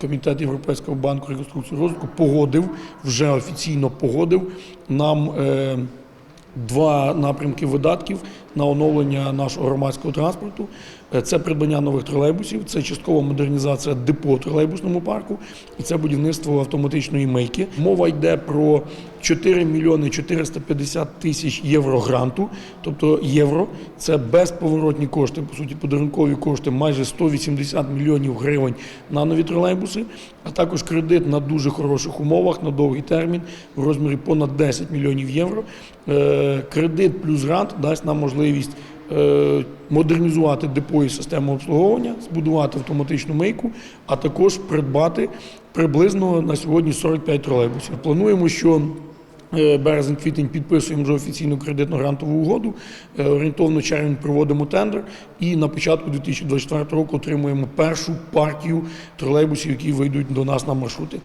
Комітет Європейського банку реконструкції розвитку погодив, вже офіційно погодив нам е, два напрямки видатків на оновлення нашого громадського транспорту. Е, Це придбання нових тролейбусів, це часткова модернізація депо тролейбусному парку і це будівництво автоматичної мийки. Мова йде про 4 мільйони 450 тисяч євро гранту, тобто євро. Це безповоротні кошти, по суті, подарункові кошти, майже 180 мільйонів гривень на нові тролейбуси, а також кредит на дуже хороших умовах на довгий термін в розмірі понад 10 мільйонів євро. Е, Кредит плюс грант дасть нам можливість е, модернізувати депо і систему обслуговування, збудувати автоматичну мийку, а також придбати приблизно на сьогодні 45 тролейбусів. Плануємо, що е, березень-квітень підписуємо вже офіційну кредитно-грантову угоду. Е, Орієнтовно червень проводимо тендер і на початку 2024 року отримуємо першу партію тролейбусів, які вийдуть до нас на маршрути.